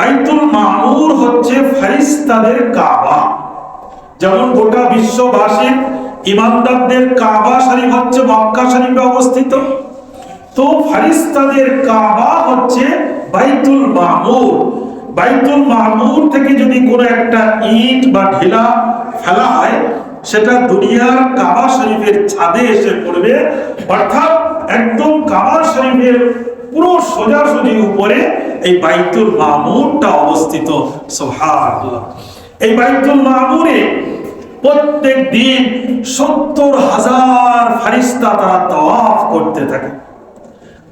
বাইতুল মামুর হচ্ছে ফারিস্তাদের কাবা। যেমন গোটা বিশ্ববাসীর ইমানদারদের কাবা শরীফ হচ্ছে মক্কা শরীফে অবস্থিত। তো ফারিস্তাদের কাবা হচ্ছে বাইতুল মামুর। বাইতুল মামুর থেকে যদি কোনো একটা ইট বা ঢেলা ফেলা হয়, সেটা দুনিয়ার কাবা শরীফের ছাদে এসে পড়বে। অর্থাৎ একদম কাবা শরীফের পুরো সোজাসুজি উপরে এই বাইতুল মামুরটা অবস্থিত। সুবহানাল্লাহ। এই বাইতুল মামুরে প্রত্যেক দিন সত্তর হাজার ফারিস্তা তারা তওয়াফ করতে থাকে।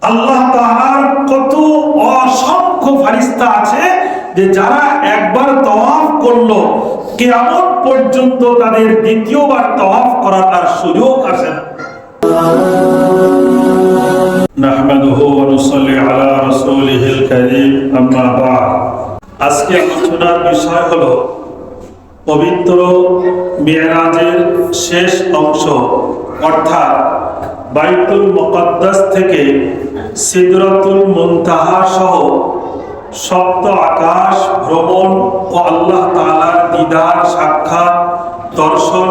আল্লাহ তাহার কত অসংখ্য ফারিস্তা আছে যে যারা একবার তওয়াফ করল, কিয়ামত পর্যন্ত তাদের দ্বিতীয়বার তওয়াফ করার আর সুযোগ আসে না। ওয়া নুসাল্লি আলা রাসূলিহিল কারীম আম্মা বা'দ আজকে আলোচনার বিষয় হলো পবিত্র মেয়েরাজের শেষ অংশ, অর্থাৎ বাইতুল মুকদ্দাস থেকে সিদরাতুল মুনতাহা সহ সপ্ত আকাশ ভ্রমণ ও আল্লাহ তাআলার দিদার সাক্ষাৎ, দর্শন,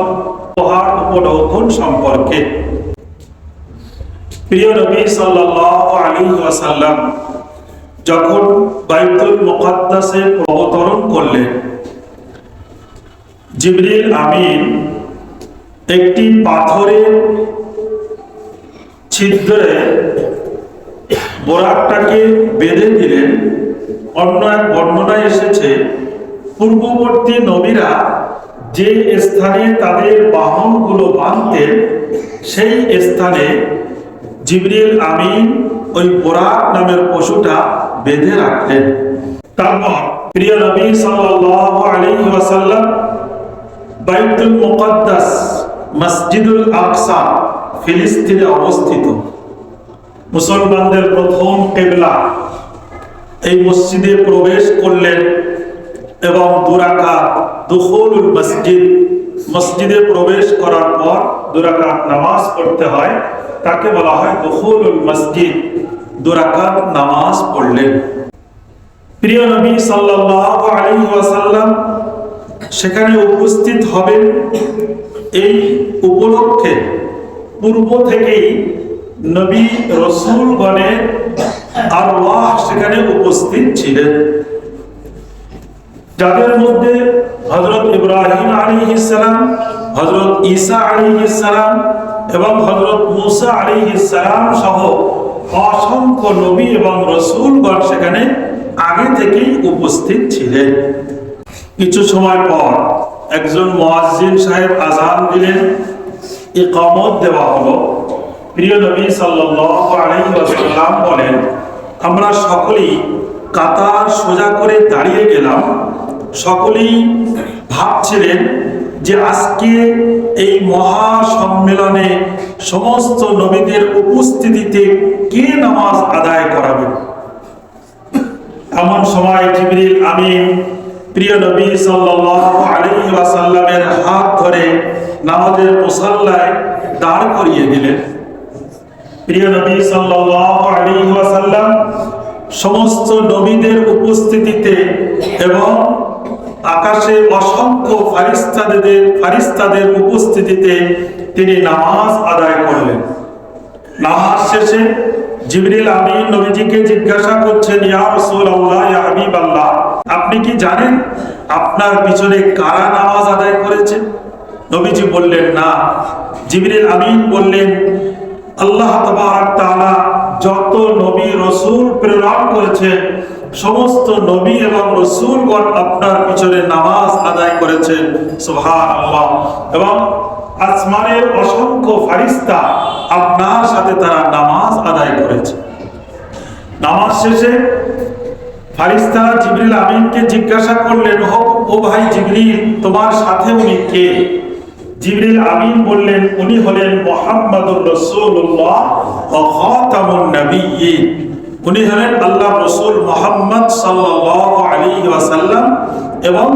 উপহার উপলক্ষণ সম্পর্কে। প্রিয় নবী সাল্লাল্লাহু আলাইহি ওয়াসাল্লাম যখন বাইতুল মুকদ্দাসে অবতরণ করলেন, জিবরিল আমিন একটি পাথরের ছিদ্রে বোরাকটাকে বেঁধে দিলেন। অন্য এক বর্ণনায় এসেছে, পূর্ববর্তী নবীরা যে স্থানে তাদের বাহনগুলো বাঁধতেন, সেই স্থানে জিবরিল আমিন ওই বোরাক নামের পশুটা বেঁধে রাখলেন। তারপর প্রিয় নবী সাল্লাল্লাহু আলাইহি ওয়াসাল্লাম বাইতুল মুকদ্দাস মসজিদুল আকসা ফিলিস্তিনে অবস্থিত। মুসলমানদের প্রথম কেবলা এই মসজিদে প্রবেশ করলেন এবং দুরাকাত দুখুলুল মসজিদ। মসজিদে প্রবেশ করার পর দুরাকাত নামাজ পড়তে হয়, তাকে বলা হয় দুখুলুল মসজিদ। দুরাকাত নামাজ পড়লেন প্রিয় নবী সাল্লাল্লাহু আলাইহি ওয়াসাল্লাম সেখানে উপস্থিত হবেন। এই উপলক্ষে পূর্ব থেকেই নবী রসুলগণের আর সেখানে উপস্থিত ছিলেন। যাদের মধ্যে হজরত ইব্রাহিম আলী ইসালাম হজরত ঈসা আলী ইসালাম এবং হজরত মুসা আলী ইসালাম সহ অসংখ্য নবী এবং রসুলগণ সেখানে আগে থেকেই উপস্থিত ছিলেন। কিছু সময় পর একজন মুয়াজ্জিন সাহেব আজান দিলেন। ইকামত দেওয়া হলো। প্রিয় নবী সাল্লাল্লাহু আলাইহি ওয়াসাল্লাম বলেন, আমরা সকলেই কাতার সোজা করে দাঁড়িয়ে গেলাম। সকলেই ভাবছিলেন যে আজকে এই মহা সম্মেলনে সমস্ত নবীদের উপস্থিতিতে কে নামাজ আদায় করাবে? এমন সময় জিবরিল আমিন, প্রিয় নবী সাল্লাল্লাহু আলাইহি ওয়াসাল্লামের হাত ধরে নামাজের মুসাল্লায় দাঁড় করিয়ে দিলেন। প্রিয় নবী সাল্লাল্লাহু আলাইহি ওয়াসাল্লাম সমস্ত নবীদের উপস্থিতিতে এবং আকাশে অসংখ্য ফারিস্তাদের ফারিস্তাদের উপস্থিতিতে তিনি নামাজ আদায় করলেন। নামাজ শেষে জিবরিল আমিন নবীজিকে জিজ্ঞাসা করছেন, ইয়া রাসূলুল্লাহ, ইয়া হাবিবাল্লাহ, আপনি কি জানেন আপনার পিছনে কারা নামাজ আদায় করেছে? নবীজি বললেন, না। জিবরিল আমিন বললেন, আল্লাহ তাবারক তাআলা নবী রসুল প্রেরণ করেছেন। সমস্ত নবী এবং রসুলগণ আপনার পিছনে নামাজ আদায় করেছেন। সুবহানাল্লাহ। এবং আসমানের অসংখ্য ফারিস্তা আপনার সাথে তারা নামাজ আদায় করেছে। নামাজ শেষে জিবরিল আমিনকে জিজ্ঞাসা করলেন ও ও ভাই জিবরিল, তোমার সাথে উনি কে? জিবরিল আমিন বললেন, উনি হলেন মুহাম্মাদুর নবিয়্যিন। উনি হলেন আল্লাহ রসুল মোহাম্মদ সাল্লাল্লাহু আলাইহি ওয়াসাল্লাম এবং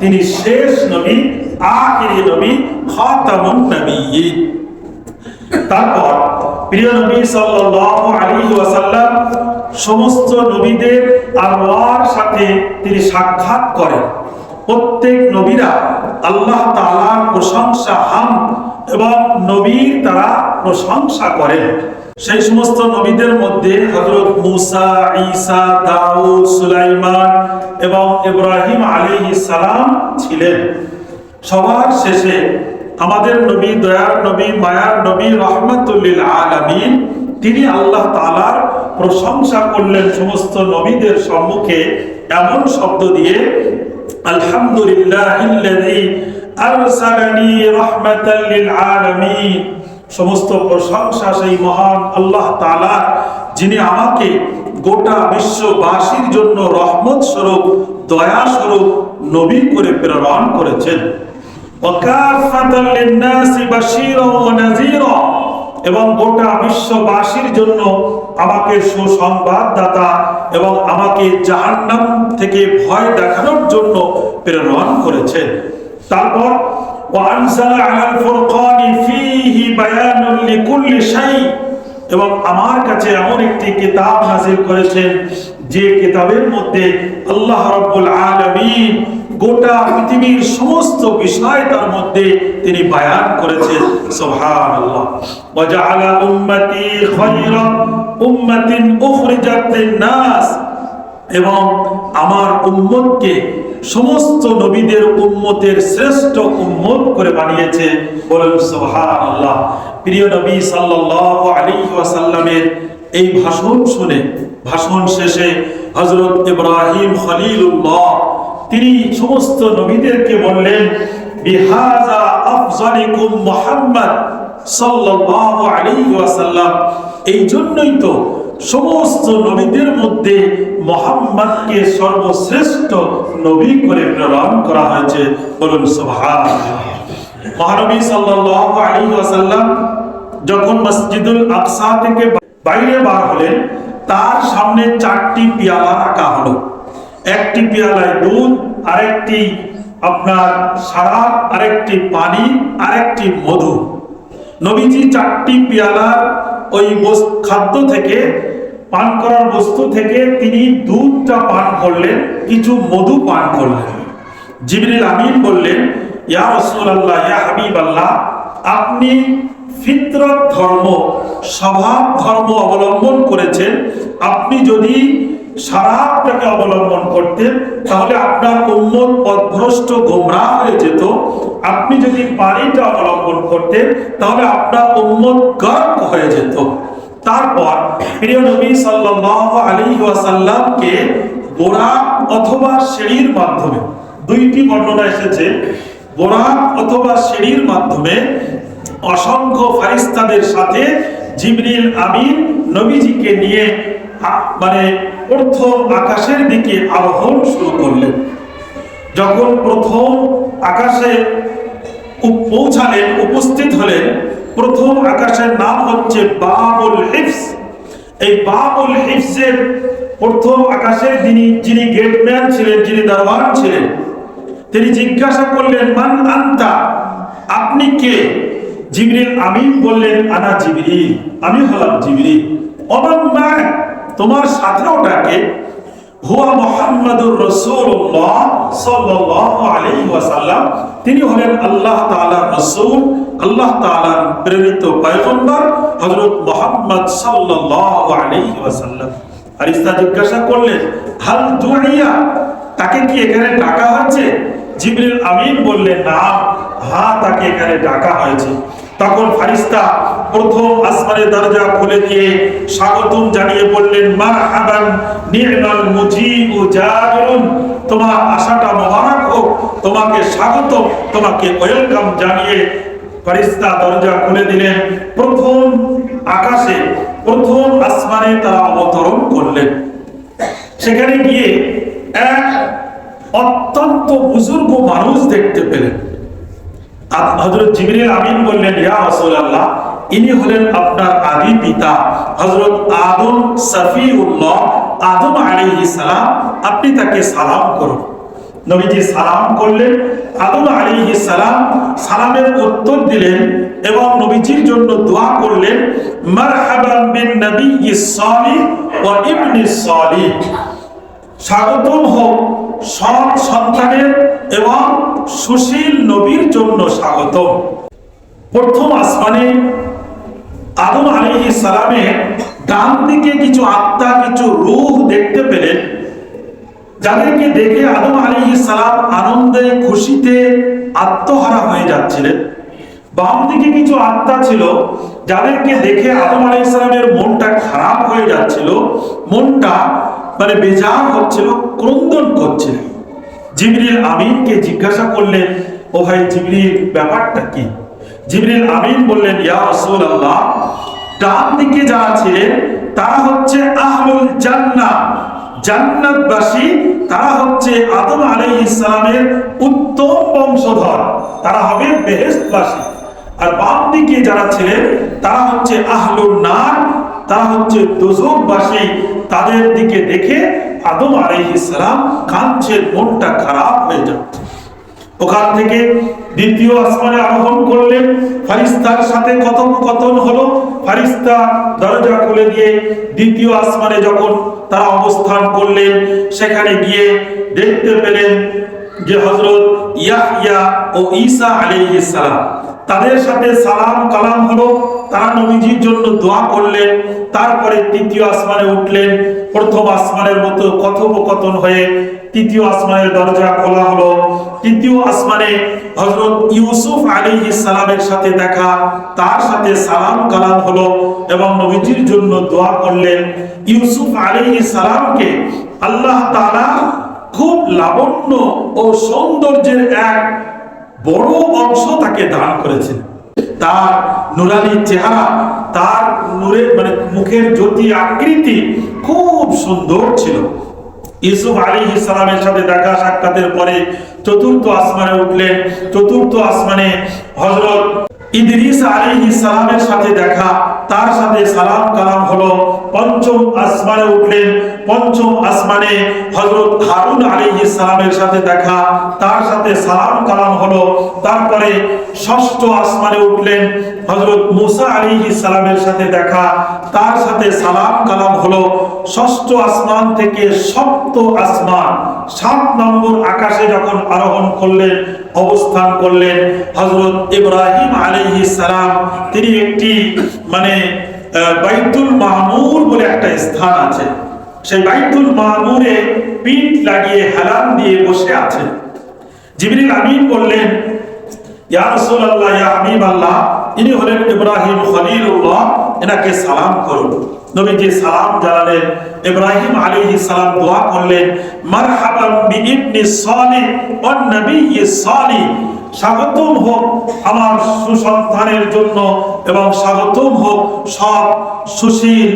তিনি শেষ নবী, আখিরি নবী খাতামুন নবিয়্যিন। তারপর প্রিয় নবী সাল্লাল্লাহু আলাইহি ওয়াসাল্লাম সমস্ত নবীদের আল্লাহর সাথে তিনি সাক্ষাৎ করেন। প্রত্যেক নবীরা আল্লাহ তাআলার প্রশংসা, হাম এবং নবীর তারা প্রশংসা করেন। সেই সমস্ত নবীদের মধ্যে হযরত মুসা, ঈসা, দাউদ, সুলাইমান এবং ইব্রাহিম আলাইহিস সালাম ছিলেন। সবার শেষে আমাদের নবী, দয়ার নবী, মায়ার নবী রহমতুল্লিল আলামিন, তিনি আল্লাহ তালার প্রশংসা করলেন সমস্ত নবীদের সম্মুখে এমন শব্দ দিয়ে আলহামদুলিল্লাহিল্লাযী আরসালানি রাহমাতাল লিল আলামিন। সমস্ত প্রশংসা সেই মহান আল্লাহ তাআলার যিনি আমাকে গোটা বিশ্ববাসীর জন্য রহমত স্বরূপ, দয়া স্বরূপ, নবী করে প্রেরণ করেছেন। লিন-নাসি বাশীরা ওয়া নাযীরা। এবং গোটা বিশ্ববাসীর জন্য আমাকে সুসংবাদদাতা এবং আমাকে জাহান্নাম থেকে ভয় দেখানোর জন্য প্রেরণ করেছেন। তারপর এবং আমার কাছে এমন একটি কিতাব হাজির করেছেন, যে কিতাবের মধ্যে আল্লাহ রব্বুল আলমিন গোটা পৃথিবীর সমস্ত বিষয় তার মধ্যে তিনি বায়ান করেছেন। সুবহানাল্লাহ। ওয়াজআলা উম্মতি খায়রা উম্মাতিন উখরিজাত লিন-নাস। এবং আমার উম্মতকে সমস্ত নবীদের উম্মতের শ্রেষ্ঠ উম্মত করে বানিয়েছে বলেন সুবহানাল্লাহ। প্রিয় নবী সাল্লাল্লাহু আলাইহি ওয়াসাল্লামের এই ভাষণ শুনে, ভাষণ শেষে হযরত ইব্রাহিম খলিলুল্লাহ তিনি সমস্ত নবীদেরকে বললেন, বিহাজা আফজালিকুম সাল্লাল্লাহু আলাইহি ওয়াসাল্লাম। এই জন্যই তো সমস্ত নবীদের মধ্যে সর্বশ্রেষ্ঠ নবী করে প্রেরণ করা হয়েছে। বলুন, সুবহানাল্লাহ। মহানবী সাল্লাল্লাহু আলাইহি ওয়াসাল্লাম যখন মসজিদুল আকসা থেকে বাইরে বার হলেন, তার সামনে চারটি পেয়ালা রাখা হলো। একটি পেয়ালায় দুধ, আরেকটি আপনার সারাপ আরেকটি পানি, আরেকটি মধু। নবীজি চারটি পেয়ালার ওই খাদ্য থেকে, পান করার বস্তু থেকে তিনি দুধটা পান করলেন, কিছু মধু পান করলেন। জিবরিল আমিন বললেন, ইয়া রসুল আল্লাহ ইয়া হাবিব আল্লাহ আপনি ফিতরত ধর্ম, স্বভাব ধর্ম অবলম্বন করেছেন। আপনি যদি সারাপটাকে অবলম্বন করতেন তাহলে আপনার উম্মত পথভ্রষ্ট গোমরাহ হয়ে যেত। আপনি যদি পানিটা অবলম্বন করতেন তাহলে আপনার উম্মত গর্ব হয়ে যেত। তারপর প্রিয় নবী ওয়াসাল্লামকে অথবা সিঁড়ির মাধ্যমে, দুইটি বর্ণনা এসেছে। বোরাক অথবা সিঁড়ির মাধ্যমে অসংখ্য ফারিস্তাদের সাথে জিবরিল আমিন নবীজিকে নিয়ে মানে অর্থ আকাশের দিকে আরোহণ শুরু করলেন যখন প্রথম আকাশে পৌঁছালেন, উপস্থিত হলেন, প্রথম আকাশের নাম হচ্ছে বাবুল হিফস এই বাবুল হিফসের প্রথম আকাশের যিনি যিনি গেটম্যান ছিলেন, যিনি দরবার ছিলেন, তিনি জিজ্ঞাসা করলেন, মান আন্তা? আপনি কে? জিবরিল আমিন বললেন, আনা জিবরিল। আমি হলাম জিবরিল। অমান মান তোমার সাথে ওটাকে হুয়া মুহাম্মাদুর আলাইহি ওয়াসাল্লাম। তিনি হলেন আল্লাহ আল্লাহ প্রেরিত পয়গম্বর মুহাম্মদ ওয়াসাল্লাম। জিজ্ঞাসা করলেন, হাল দুআইয়া তাকে কি এখানে ডাকা হয়েছে? জিবরিল আমিন বললেন, না হ্যাঁ তাকে এখানে ডাকা হয়েছে। তখন ফারিস্তা প্রথম আসমানের দরজা খুলে দিয়ে স্বাগতম জানিয়ে বললেন, মারহাবান, নি'মাল মুজিবু জাবিরুন। তোমার আশাটা মোবারক হোক, তোমাকে স্বাগত তোমাকে ওয়েলকাম জানিয়ে ফারিস্তা দরজা খুলে দিলেন। প্রথম আকাশে, প্রথম আসমানে তারা অবতরণ করলেন। সেখানে গিয়ে এক অত্যন্ত বুজুর্গ মানুষ দেখতে পেলেন। হযরত জিবরিল আমিন বললেন, ইয়া রাসূলুল্লাহ, ইনি হলেন আপনার আদি পিতা। হযরত আদম সফিউল্লাহ, আদম আলাইহিস সালাম, আপনি তাকে সালাম করুন। নবীজি সালাম করলেন, আদম আলাইহিস সালাম সালামের উত্তর দিলেন এবং নবীজির জন্য দোয়া করলেন, মারহাবান বিন নবিয়্যিস সালিহ ওয়া ইবনিস সালিহ। স্বাগতম হোক, সৎ সন্তানের এবং সুশীল নবীর জন্য স্বাগতম। প্রথম আসমানে আদম আলাইহি সালামের ডান দিকে কিছু আত্মা, কিছু রূহ দেখতে পেলেন। যাদেরকে দেখে আদম আলাইহি সালাম আনন্দে, খুশিতে আত্মহারা হয়ে যাচ্ছিলেন। বাম দিকে কিছু আত্মা ছিল, যাদেরকে দেখে আদম আলাইহিস সালামের মনটা খারাপ হয়ে যাচ্ছিল, মনটা মানে বেজার হচ্ছিল, ক্রন্দন করছিল। জিবরিল আমিনকে জিজ্ঞাসা করলেন, ও ভাই জিবরিল, ব্যাপারটা কি? জিবরিল আমিন বললেন, ইয়া রাসূলুল্লাহ, ডান দিকে যারা ছিলেন তারা হচ্ছে আহলুল জান্নাহ। জান্নাতবাসী, তারা হচ্ছে আদম আলাইহিস সালামের উত্তম বংশধর। তারা হবে বেহেশতবাসী। আর বাম দিকে যারা ছিলেন, তারা হচ্ছে আহলুন নার, তারা হচ্ছে দোজকবাসী তাদের দিকে দেখে আদম আলাইহিস সালাম কাঁদছেন মনটা খারাপ হয়ে যাচ্ছে। ওখান থেকে দ্বিতীয় আসমানে আরোহণ করলেন। ফারিস্তার সাথে কথোপকথন হলো। ফারিস্তা দরজা খুলে দিয়ে দ্বিতীয় আসমানে যখন তারা অবস্থান করলেন, সেখানে গিয়ে দেখতে পেলেন যে হজরত ইয়াহইয়া ও ঈসা আলাইহিস সালাম। তাদের সাথে সালাম, কালাম হলো তারা নবীজির জন্য দোয়া করলেন, তারপরে তৃতীয় আসমানে উঠলেন, প্রথম আসমানের মতো কথোপকথন হয়ে তৃতীয় আসমানের দরজা খোলা হলো। তৃতীয় আসমানে হজরত ইউসুফ আলী সালামের সাথে দেখা, তার সাথে সালাম, কালাম হলো এবং নবীজির জন্য দোয়া করলেন। ইউসুফ আলী সালামকে আল্লাহ তাআলা খুব লাবণ্য ও সৌন্দর্যের এক বড় অংশ তাকে দান করেছেন। তার নুরানি চেহারা, তার নূরের মানে মুখের জ্যোতি আকৃতি খুব সুন্দর ছিল। ইসুফ আলী ইসলামের সাথে দেখা সাক্ষাতের পরে চতুর্থ আসমানে উঠলেন। চতুর্থ আসমানে হজরত ইদরিস আলী ইসলামের সাথে দেখা, তার সাথে সালাম কালাম হলো, পঞ্চম আসমানে উঠলেন, পঞ্চম আসমানে হজরত হারুন আলী ইসলামের সাথে দেখা, তার সাথে সালাম কালাম হলো, তারপরে ষষ্ঠ আসমানে উঠলেন হজরত মুসা আলী ইসলামের সাথে দেখা, তার সাথে সালাম কালাম হলো, ষষ্ঠ আসমান থেকে সপ্ত আসমান, সাত নম্বর আকাশে যখন আরোহণ করলেন অবস্থান করলেন হজরত ইব্রাহিম আলাইহিস সালাম। তিনি একটি মানে বাইতুল মামুর বলে একটা স্থান আছে। সেই বাইতুল মামুরে পিঠ লাগিয়ে হেলান দিয়ে বসে আছেন। জিবরিল আমিন বললেন, ইয়া রাসূলুল্লাহ, ইয়া হাবিবাল্লাহ, ইনি হলেন ইব্রাহিম খলিলুল্লাহ, এনাকে সালাম করুন। নবীজি সালাম জানালেন, ইব্রাহিম আলাইহিস সালাম দোয়া করলেন, মারহাবান বিইবনি সালিহ ওয়ান স্বাগতম হোক আমার সুসন্তানের জন্য এবং স্বাগতম হোক সব সুশীল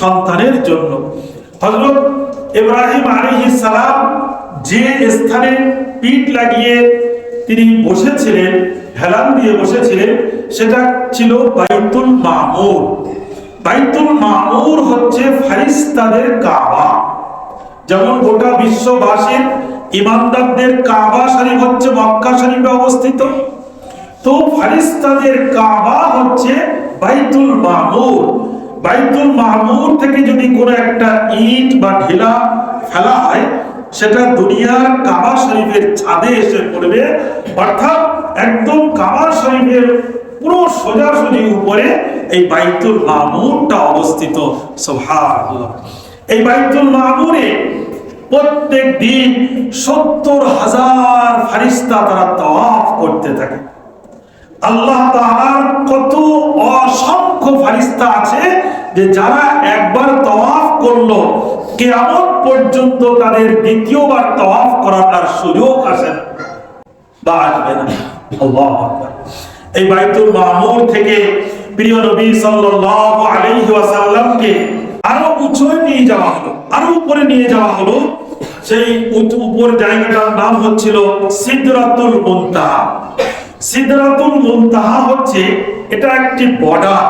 সন্তানের জন্য। হযরত ইব্রাহিম আলাইহিস সালাম যে স্থানে পিঠ লাগিয়ে তিনি বসেছিলেন, হেলান দিয়ে বসেছিলেন, সেটা ছিল বাইতুল মামুর বাইতুল মামুর হচ্ছে ফারিস্তাদের কাবা। যেমন গোটা বিশ্ববাসীর ইমানদারদের কাবা শরীফ হচ্ছে মক্কা শরীফে অবস্থিত। তো ফারিস্তাদের কাবা হচ্ছে বাইতুল মামুর। বাইতুল মামুর থেকে যদি কোনো একটা ইট বা ঢিলা ফেলা হয়, সেটা দুনিয়ার কাবা শরীফের ছাদে এসে পড়বে। অর্থাৎ একদম কাবা শরীফের পুরো সোজাসুজি উপরে এই বাইতুল মামুরটা অবস্থিত। এই বাইতুল মামুরে প্রত্যেক দিন সত্তর হাজার ফারিস্তা তারা তওয়াফ করতে থাকে। আল্লাহ তাআলার কত অসংখ্য ফারিস্তা আছে যে যারা একবার তওয়াফ করল, কিয়ামত পর্যন্ত তাদের দ্বিতীয়বার তওয়াফ করার সুযোগ আসে না বা আসবে না। আল্লাহু এই বাইতুল মামুর থেকে প্রিয় নবী সাল্লাল্লাহু আলাইহি ওয়াসাল্লামকে আরও উঁচুয়ে নিয়ে যাওয়া হলো, আরও উপরে নিয়ে যাওয়া হলো। সেই উপর জায়গাটার নাম হচ্ছিল সিদরাতুল মুনতাহা। সিদরাতুল মুনতাহা হচ্ছে, এটা একটি বর্ডার।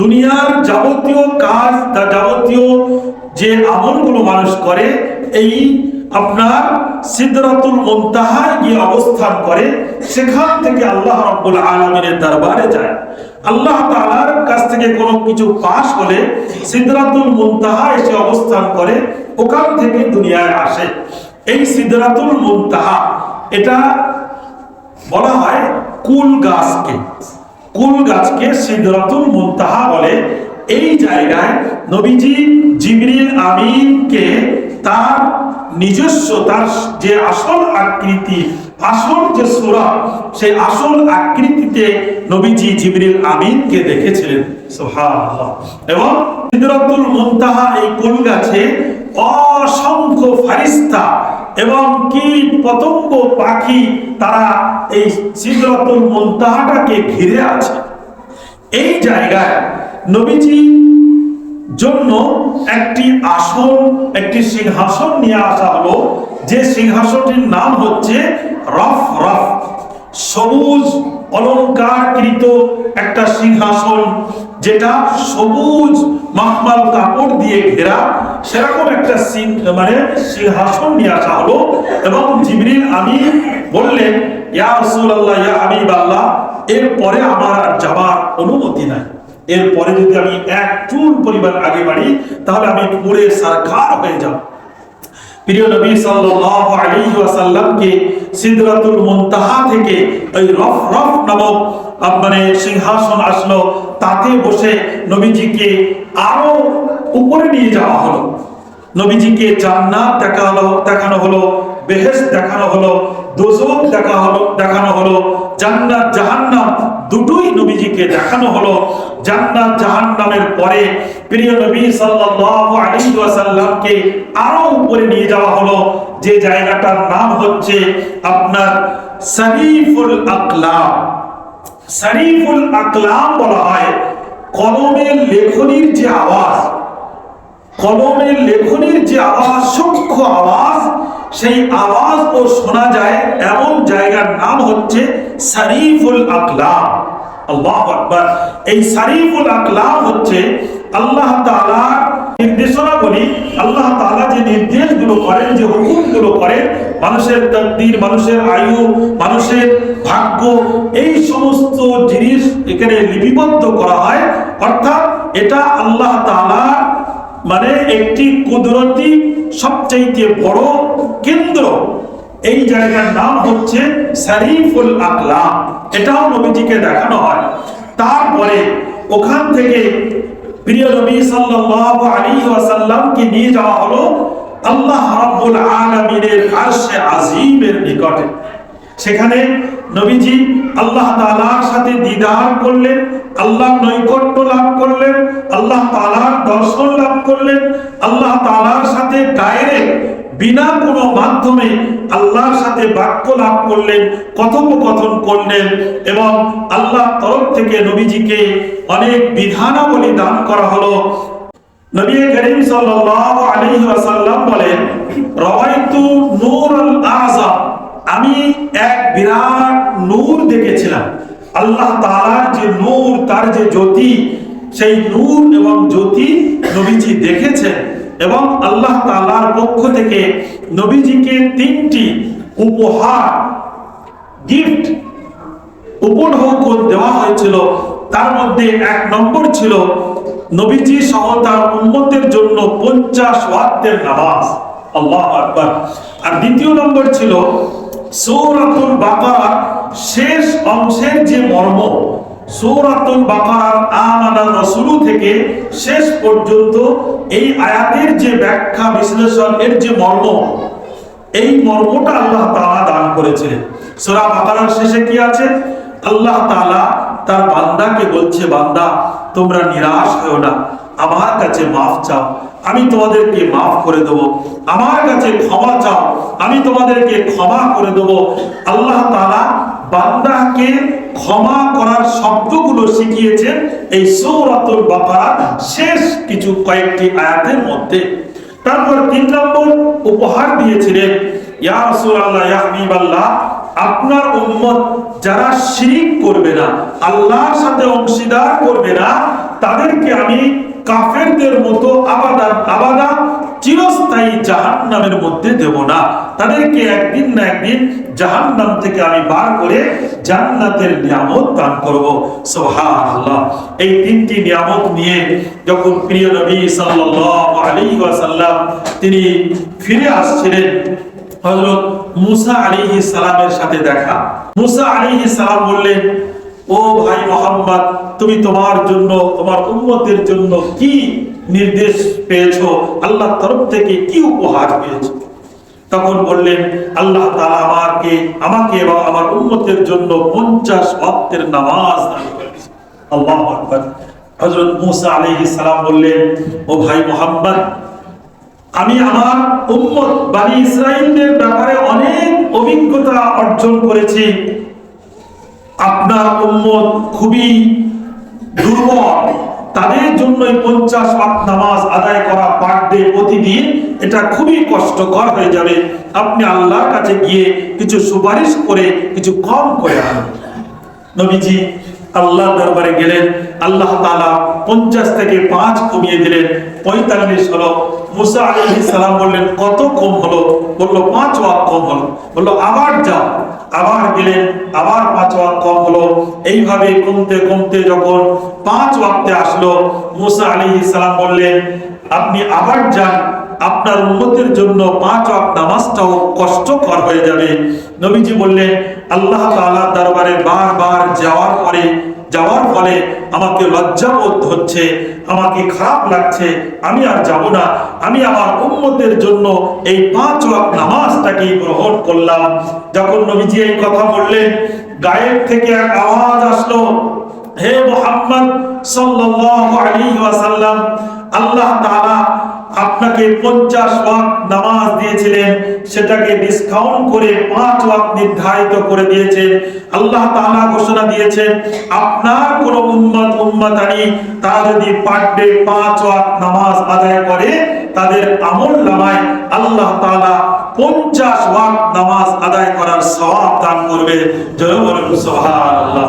দুনিয়ার যাবতীয় কাজ যাবতীয় যে আমলগুলো মানুষ করে, এই আপনার সিদরাতুল মুনতাহায় গিয়ে অবস্থান করে, সেখান থেকে আল্লাহ রাব্বুল আলামিনের দরবারে যায়। আল্লাহ তাআলার কাছ থেকে কোনো কিছু পাশ হলে সিদরাতুল মুনতাহা এসে অবস্থান করে, ওখান থেকে দুনিয়ায় আসে। এই সিদরাতুল মুনতাহা, এটা বলা হয় কুল গাছকে। কুল গাছকে সিদরাতুল মুনতাহা বলে। এই জায়গায় নবীজি জিবরিল আমিনকে তার নিজস্ব, তার যে আসল আকৃতি, আসল যে সূরা, সেই আসল আকৃতিতে নবীজি জিবরিল আমিনকে দেখেছিলেন। এবং সিদরাতুল মুনতাহা এই কুল গাছে? অসংখ্য ফারিস্তা এবং কীট পতঙ্গ পাখি তারা এই সিদরাতুল মুনতাহাটাকে ঘিরে আছে। এই জায়গায় নবীজি জন্য একটি আসন, একটি সিংহাসন নিয়ে আসা হলো। যে সিংহাসনটির নাম হচ্ছে রফ রফ। সবুজ, অলঙ্কারকৃত একটা সিংহাসন, যেটা সবুজ মাহমাল কাপড় দিয়ে ঘেরা। সেরকম একটা মানে সিংহাসন নিয়ে আসা হলো। এবং জিবরিল আমি বললেন, ইয়া রাসূলুল্লাহ, ইয়া হাবিবাল্লাহ, এরপরে আমার আর যাবার অনুমতি নাই। এরপরে যদি আমি এক চুল পরিমাণ আগে বাড়ি, তাহলে আমি পুরে সরকার হয়ে যাব। প্রিয় নবী সাল্লাল্লাহু আলাইহি ওয়াসাল্লামকে সিদরাতুল মুনতাহা থেকে ওই রফ রফ নামক মানে সিংহাসন আসলো, তাতে বসে নবীজিকে আরও উপরে নিয়ে যাওয়া হলো। নবীজিকে জান্নাত দেখা হলো দেখানো হলো, বেহেশত দেখানো হলো দোজখ দেখা হলো, দেখানো হলো, জান্নাত জাহান্নাম দুটোই নবীজিকে দেখানো হলো জান্নাত জাহান্নামের পরে। প্রিয় নবী সাল্লাল্লাহু আলাইহি ওয়াসাল্লামকে আরও উপরে নিয়ে যাওয়া হলো। যে জায়গাটার নাম হচ্ছে আপনার শরীফুল আকলাম। শরীফুল আকলাম বলা হয় কলমের লেখনির যে আওয়াজ কলমের লেখনির যে আওয়াজ, সূক্ষ্ম আওয়াজ, সেই আওয়াজ ও শোনা যায়, এমন জায়গার নাম হচ্ছে শরীফুল আকলাম। আল্লাহ আকবার। এই শরীফুল আকলাম হচ্ছে আল্লাহ তাআলা নির্দেশনা বলি, আল্লাহ তাআলা যে নির্দেশগুলো করেন, যে হুকুমগুলো করেন, মানুষের তকদির, মানুষের আয়ু, মানুষের ভাগ্য, এই সমস্ত জিনিস এখানে লিপিবদ্ধ করা হয়। অর্থাৎ এটা আল্লাহ তাআলা মানে একটি কুদরতি সবচাইতে বড় কেন্দ্র। এই জায়গার নাম হচ্ছে শরীফুল আকলাম। এটাও নবীজিকে দেখানো হয়। তারপরে ওখান থেকে প্রিয় নবী সাল্লাল্লাহু আলাইহি ওয়াসাল্লামকে নিয়ে যাওয়া হলো আল্লাহ রাব্বুল আলামিনের আরশে আজিমের নিকটে। সেখানে নবীজি আল্লাহ তালার সাথে দিদার করলেন আল্লাহ নৈকট্য লাভ করলেন, আল্লাহ তালার দর্শন লাভ করলেন, আল্লাহ তালার সাথে ডাইরেক্ট বিনা কোনো মাধ্যমে আল্লাহর সাথে বাক্য লাভ করলেন, কথোপকথন করলেন এবং আল্লাহ তরফ থেকে নবীজিকে অনেক বিধানাবলী দান করা হলো। নবী করিম সাল্লাল্লাহু আলাইহি ওয়াসাল্লাম বলেন রাআইতু নূরাল আযম আমি এক বিরাট নূর দেখেছিলাম। আল্লাহ তাআলার যে নূর, তার যে জ্যোতি, সেই নূর এবং জ্যোতি নবীজি দেখেছেন এবং আল্লাহ তালার পক্ষ থেকে নবীজিকে তিনটি উপহার, গিফট উপঢৌকন দেওয়া হয়েছিল। তার মধ্যে এক নম্বর ছিল, নবীজি সহ তার উম্মতের জন্য পঞ্চাশ ওয়াক্তের নামাজ। আল্লাহ আকবার। আর দ্বিতীয় নম্বর ছিল সৌরাতুল বাকারা শেষ অংশের যে মর্ম, সৌরাতুল বাকারার আমানা থেকে শেষ পর্যন্ত এই আয়াতের যে ব্যাখ্যা, বিশ্লেষণ এর যে মর্ম, এই মর্মটা আল্লাহ তাআলা দান করেছিলেন। সূরা বাকারার শেষে কি আছে? আল্লাহ তাআলা তার বান্দাকে বলছে, বান্দা, তোমরা নিরাশ হও না। আমার কাছে মাফ চাও। আমি তোমাদেরকে মাফ করে দেব। আমার কাছে ক্ষমা চাও, আমি তোমাদেরকে ক্ষমা করে দেব। আল্লাহ তাআলা বান্দাকে ক্ষমা করার শব্দগুলো শিখিয়েছেন এই সূরাতুল বাকারা শেষ কিছু কয়েকটি আয়াতের মধ্যে। তারপর তিন নম্বর উপহার দিয়েছিলেন, ইয়া রাসূলুল্লাহ, ইয়া হাবিবাল্লাহ, আপনার উম্মত যারা শিরিক করবে না, আল্লাহর সাথে অংশীদার করবে না, তাদেরকে আমি কাফেরদের মতো আবাদা আবাদা চিরস্থায়ী জাহান্নামের মধ্যে দেব না। তাদেরকে একদিন না একদিন জাহান্নাম থেকে আমি বার করে জান্নাতের নিয়ামত দান করব। সুবহানাল্লাহ। এই তিনটি নিয়ামত নিয়ে যখন প্রিয় নবী সাল্লাল্লাহু আলাইহি ওয়াসাল্লাম তিনি ফিরে আসছিলেন, হযরত মুসা আলাইহিস সালামের সাথে দেখা। মুসা আলাইহিস সালাম বললেন ও ভাই মোহাম্মদ, তুমি তোমার জন্য, তোমার উম্মতের জন্য কি নির্দেশ পেয়েছ? আল্লাহর তরফ থেকে কি উপহার পেয়েছ? তখন বললেন, আল্লাহ তাআলা আমাকে আমাকে এবং আমার উম্মতের জন্য 50 ওয়াক্তের নামাজ আল্লাহু হযরত মূসা আলাইহিস সালাম বললেন, ও ভাই মোহাম্মদ, আমি আমার উম্মত বানি ইসরাইলদের ব্যাপারে অনেক অভিজ্ঞতা অর্জন করেছি। আপনার উম্মত খুবই দুর্বল। তাদের জন্যই পঞ্চাশ ওয়াক্ত নামাজ আদায় করা পার ডে প্রতিদিন, এটা খুবই কষ্টকর হয়ে যাবে। আপনি আল্লাহর কাছে গিয়ে কিছু সুপারিশ করে, কিছু কম করে আনুন। নবীজি আল্লাহ দরবারে গেলেন। আল্লাহ তাআলা পঞ্চাশ থেকে পাঁচ কমিয়ে দিলেন, পঁয়তাল্লিশ হলো। মুসা আলাইহি সালাম বললেন, কত কম হলো? বলল, পাঁচ ওয়াক কম হলো। বলল, আবার যাও। আবার গেলেন, আবার পাঁচ ওয়াক কম হলো। এইভাবে কমতে কমতে যখন পাঁচ ওয়াক্তে আসলো, মুসা আলাইহি সালাম বললেন, আপনি আবার যান, আপনার উন্নতির জন্য পাঁচ ওয়াক্ত নামাজটাও কষ্টকর হয়ে যাবে। নবীজি বললেন, আল্লাহ তাআলার দরবারে বারবার যাওয়ার পরে যাওয়ার ফলে আমাকে লজ্জাবোধ হচ্ছে, আমাকে খারাপ লাগছে, আমি আর যাব না। আমি আমার উম্মতের জন্য এই পাঁচ ওয়াক্ত নামাজটাকে গ্রহণ করলাম। যখন নবীজি এই কথা বললেন, গায়েব থেকে এক আওয়াজ আসলো, হে মোহাম্মদ সাল্লাল্লাহু আলাইহি ওয়াসাল্লাম, আল্লাহ তাআলা আপনাকে 50 ওয়াক্ত নামাজ দিয়েছিলেন, সেটাকে ডিসকাউন্ট করে 5 ওয়াক্ত নির্ধারিত করে দিয়েছেন। আল্লাহ তাআলা ঘোষণা দিয়েছেন, আপনার কোন উম্মত, উম্মতানি, তারা যদি পার ডে 5 ওয়াক্ত নামাজ আদায় করে, তাদের আমল নামায় আল্লাহ তাআলা 50 ওয়াক্ত নামাজ আদায় করার সওয়াব দান করবে। জয় বলুন, সুবহানাল্লাহ।